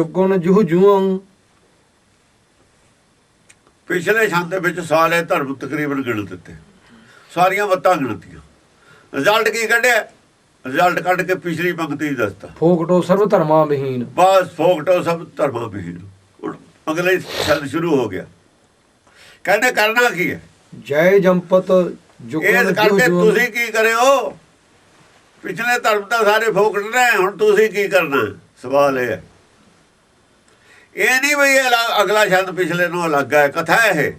ਜੁਗਣ ਜੁਹ ਜੂਆਂ ਪਿਛਲੇ ਛੰਦ ਦੇ ਵਿੱਚ ਸਾਰੇ ਧਰਮ ਤਕਰੀਬਨ ਗਿਣ ਦਿੱਤੇ। ਸਾਰੀਆਂ ਮੱਤਾਂ ਗਿਣਤੀਆਂ। ਰਿਜ਼ਲਟ ਕੀ ਕੱਢਿਆ? ਰਿਜ਼ਲਟ ਕੱਢ ਕੇ ਪਿਛਲੀ ਪੰਕਤੀ ਦੱਸਤਾ। ਫੋਕਟੋ ਸਰਬ ਧਰਮਾਂ ਵਿਹੀਨ। ਬਸ ਫੋਕਟੋ ਸਭ ਧਰਮਾਂ ਵਿਹੀਨ। ਅਗਲੇ ਛੰਦ ਸ਼ੁਰੂ ਹੋ ਗਿਆ। ਕਹਿੰਦੇ ਕਰਨਾ ਕੀ ਹੈ? ਜੈ ਜੰਪਤ ਜੁਗਣ ਕਰਕੇ ਤੁਸੀਂ ਕੀ ਕਰਿਓ? ਪਿਛਲੇ ਧਰਮ ਤਾਂ ਸਾਰੇ ਫੋਕਟ ਨੇ ਹੁਣ ਤੁਸੀਂ ਕੀ ਕਰਨਾ? ਸਵਾਲ ਇਹ ਹੈ। ਇਹ ਨਹੀਂ ਵੀ ਅਗਲਾ ਛੰਦ ਪਿਛਲੇ ਨੂੰ ਅਲੱਗ ਹੈ ਕਥਾ ਇਹ।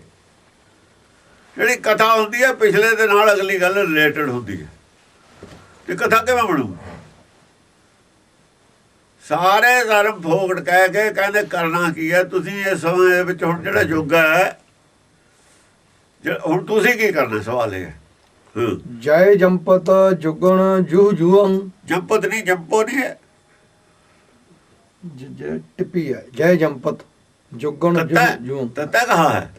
ਜਿਹੜੀ ਕਥਾ ਹੁੰਦੀ ਹੈ ਪਿਛਲੇ ਦੇ ਨਾਲ ਅਗਲੀ ਗੱਲ ਰਿਲੇਟਡ ਹੁੰਦੀ ਹੈ। ਤੇ ਕਥਾ ਕਿਵੇਂ ਬਣੂ ਸਾਰੇ ਧਰਮ ਫੋਕਟ ਕਹਿ ਕੇ ਕਹਿੰਦੇ ਕਰਨਾ ਕੀ ਹੈ? ਤੁਸੀਂ ਇਸ ਸਮੇਂ ਦੇ ਵਿੱਚ ਹੁਣ ਜਿਹੜਾ ਯੁੱਗ ਹੈ ਜੇ- ਹੁਣ ਤੁਸੀਂ ਕੀ ਕਰਨਾ? ਸਵਾਲ ਇਹ ਜੈ ਜੰਪਤ ਜੁਗਣ ਜੁਹ ਜੂਆਂ ਜੰਪਤ ਨਹੀਂ ਜੰਪੋ ਨਹੀਂ ਹੈ। ਜ- ਜ- ਟਿੱਪੀ ਹੈ ਜੈ ਜੰਪਤ ਜੁਗਣ ਤੱਤਾ ਜੁਹ ਜੂਆਂ ਤੱਤਾ ਕਹਾ ਹੈ?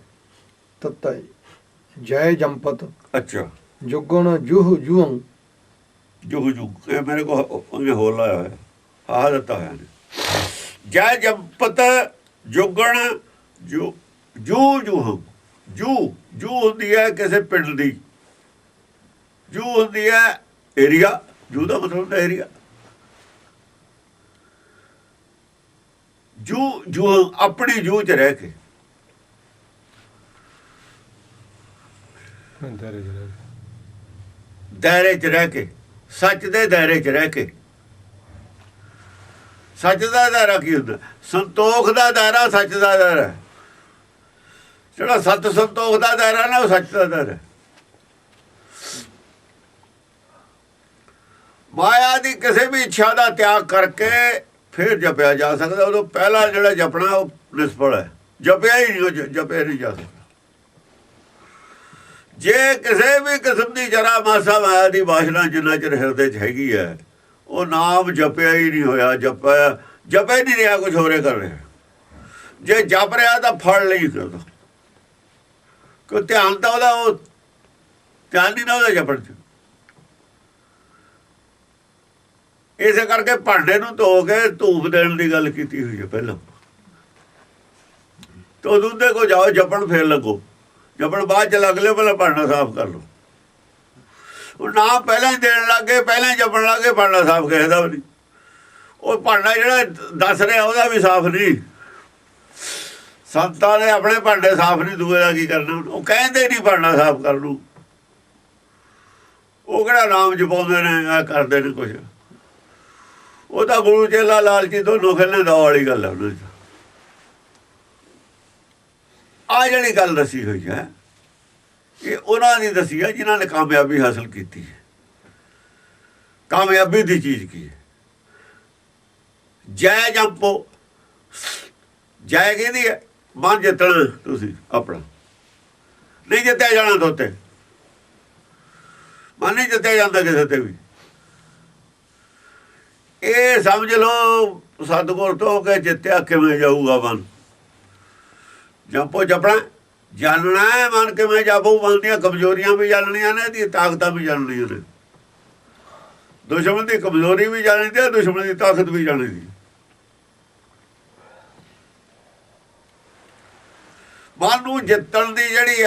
ਤੱਤਾ ਹੈ। ਜੈ ਜੰਪਤ ਅੱਛਾ। ਜੁਗਣ ਜੁਹ ਜੂਆਂ ਜੁਗ ਜੁਗ ਇਹ ਮੇਰੇ ਕੋ ਉਹਨੇ ਲਾਇਆ ਹੋਇਆ। ਆਹ ਦਿੱਤਾ ਹੋਇਆ ਨੇ। ਜੈ ਜੰਪਤ ਜੁਗਣ ਜੂ ਜੂ ਜੂ ਜੂ ਜੂ ਹੁੰਦੀ ਹੈ ਕਿਸੇ ਪਿੰਡ ਦੀ। ਜੂ ਹੁੰਦੀ ਹੈ ਏਰੀਆ ਜੂ ਦਾ ਮਤਲਬ ਏਰੀਆ ਜੂ ਜੂ ਆਪਣੀ ਜੂ ਚ ਰਹਿ ਕੇ। ਦਾਇਰੇ 'ਚ ਰਹਿ ਕੇ। ਸੱਚ ਦੇ ਦਾਇਰੇ 'ਚ ਰਹਿ ਕੇ। ਸੱਚ ਦਾ ਦਾਇਰਾ ਕੀ ਹੁੰਦਾ? ਸੰਤੋਖ ਦਾ ਦਾਇਰਾ ਸੱਚ ਦਾ ਦਾਇਰਾ। ਜਿਹੜਾ ਸਤ ਸੰਤੋਖ ਦਾ ਦਾਇਰਾ ਨਾ ਉਹ ਸੱਚ ਦਾ ਦਾਇਰਾ ਹੈ। ਮਾਇਆ ਦੀ ਕਿਸੇ ਵੀ ਇੱਛਾ ਦਾ ਤਿਆਗ ਕਰਕੇ ਫਿਰ ਜਪਿਆ ਜਾ ਸਕਦਾ, ਉਦੋਂ ਪਹਿਲਾ ਜਿਹੜਾ ਜਪਣਾ, ਉਹ ਨਿਸਫਲ ਹੈ। ਜਪਿਆ ਹੀ ਨਹੀਂ, ਉਹ ਜਪਿਆ ਨਹੀਂ ਜਾ ਸਕਦਾ। ਜੇ ਕਿਸੇ ਵੀ ਕਿਸਮ ਦੀ ਜਰਾ ਮਾਸਾ ਮਾਇਆ ਦੀ ਵਾਸ਼ਨਾ ਜਿੰਨਾ ਚਿਰ ਹਿਰਦੇ 'ਚ ਹੈਗੀ ਹੈ, ਉਹ ਨਾਮ ਜਪਿਆ ਹੀ ਨਹੀਂ ਹੋਇਆ, ਜਪਿਆ ਜਪਿਆ ਹੀ ਨਹੀਂ ਰਿਹਾ ਕੁਝ ਹੋਰੇ ਕਰ ਰਿਹਾ। ਜੇ ਜਪ ਰਿਹਾ ਤਾਂ ਫੜ ਲਈ ਕਰਦਾ ਕੋ ਧਿਆਨ ਤਾਂ ਉਹਦਾ, ਉਹ ਧਿਆਨ ਨਹੀਂ ਨਾ ਉਹਦਾ ਜਪਣ 'ਚ। ਇਸੇ ਕਰਕੇ ਭਾਂਡੇ ਨੂੰ ਧੋ ਕੇ ਧੂਪ ਦੇਣ ਦੀ ਗੱਲ ਕੀਤੀ ਹੋਈ ਹੈ ਪਹਿਲਾਂ। ਤੋ ਦੁੱਧੇ ਕੋ ਜਾਓ, ਜਪਣ ਫੇਰ ਲੱਗੋ। ਜਪਣ ਬਾਅਦ ਚ ਲੱਗ ਲਿਓ, ਪਹਿਲਾਂ ਭਾਂਡਾ ਸਾਫ਼ ਕਰ ਲਓ। ਉਹ ਨਾ ਪਹਿਲਾਂ ਹੀ ਦੇਣ ਲੱਗੇ ਪਹਿਲਾਂ ਹੀ ਜਪਣ ਲੱਗੇ ਭਾਂਡਾ ਸਾਫ਼ ਕਿਸੇ ਦਾ ਵੀ ਨਹੀਂ। ਉਹ ਭਾਂਡਾ ਜਿਹੜਾ ਦੱਸ ਰਿਹਾ, ਉਹਦਾ ਵੀ ਸਾਫ਼ ਨਹੀਂ। ਸੰਤਾਂ ਨੇ ਆਪਣੇ ਭਾਂਡੇ ਸਾਫ਼ ਨਹੀਂ, ਦੂਏ ਦਾ ਕੀ ਕਰਨਾ? ਉਹ ਕਹਿੰਦੇ ਨਹੀਂ ਭਾਂਡਾ ਸਾਫ਼ ਕਰ ਲੂ ਉਹ ਕਿਹੜਾ ਨਾਮ ਜਪਾਉਂਦੇ ਨੇ ਆ ਕਰਦੇ ਨੇ ਕੁਝ ਉਹ ਤਾਂ ਗੁਰੂ ਚੇਲਾ ਲਾਲਚੀ ਦੋਨੋਂ ਖੇਲਣ ਦਾ ਵਾਲੀ ਗੱਲ ਹੈ ਉਹਨਾਂ ਦੀ। ਆ ਜਿਹੜੀ ਗੱਲ ਦੱਸੀ ਹੋਈ ਹੈ, ਇਹ ਉਹਨਾਂ ਦੀ ਦੱਸੀ ਹੈ ਜਿਨ੍ਹਾਂ ਨੇ ਕਾਮਯਾਬੀ ਹਾਸਲ ਕੀਤੀ ਹੈ। ਕਾਮਯਾਬੀ ਦੀ ਚੀਜ਼ ਕੀ ਹੈ? ਜੈ ਜੰਪੋ। ਜੈ ਕਹਿੰਦੀ ਹੈ, ਮਨ ਜਿੱਤਣਾ ਤੁਸੀਂ ਆਪਣਾ। ਨਹੀਂ ਜਿੱਤਿਆ ਜਾਣਾ ਦੋਤੇ ਮਨ ਨਹੀਂ ਜਿੱਤਿਆ ਜਾਂਦਾ ਕਿਸੇ ਤੇ ਵੀ। ਇਹ ਸਮਝ ਲਓ, ਸਤਿਗੁਰ ਤੋਂ ਕਿ ਜਿੱਤਿਆ ਕਿਵੇਂ ਜਾਊਗਾ ਮਨ। ਜਪੋ ਜਪਣਾ ਜਾਣਨਾ ਹੈ ਮਨ ਕਿਵੇਂ ਜਾਪੂ, ਮਨ ਦੀਆਂ ਕਮਜ਼ੋਰੀਆਂ ਵੀ ਜਾਣਨੀਆਂ ਨੇ ਇਹਦੀ ਤਾਕਤਾਂ ਵੀ ਜਾਣਨੀਆਂ ਨੇ। ਦੁਸ਼ਮਣ ਦੀ ਕਮਜ਼ੋਰੀ ਵੀ ਜਾਣਨੀ ਤੇ ਦੁਸ਼ਮਣ ਦੀ ਤਾਕਤ ਵੀ ਜਾਣਨੀ ਦੀ। ਮਨ ਨੂੰ ਜਿੱਤਣ ਦੀ ਜਿਹੜੀ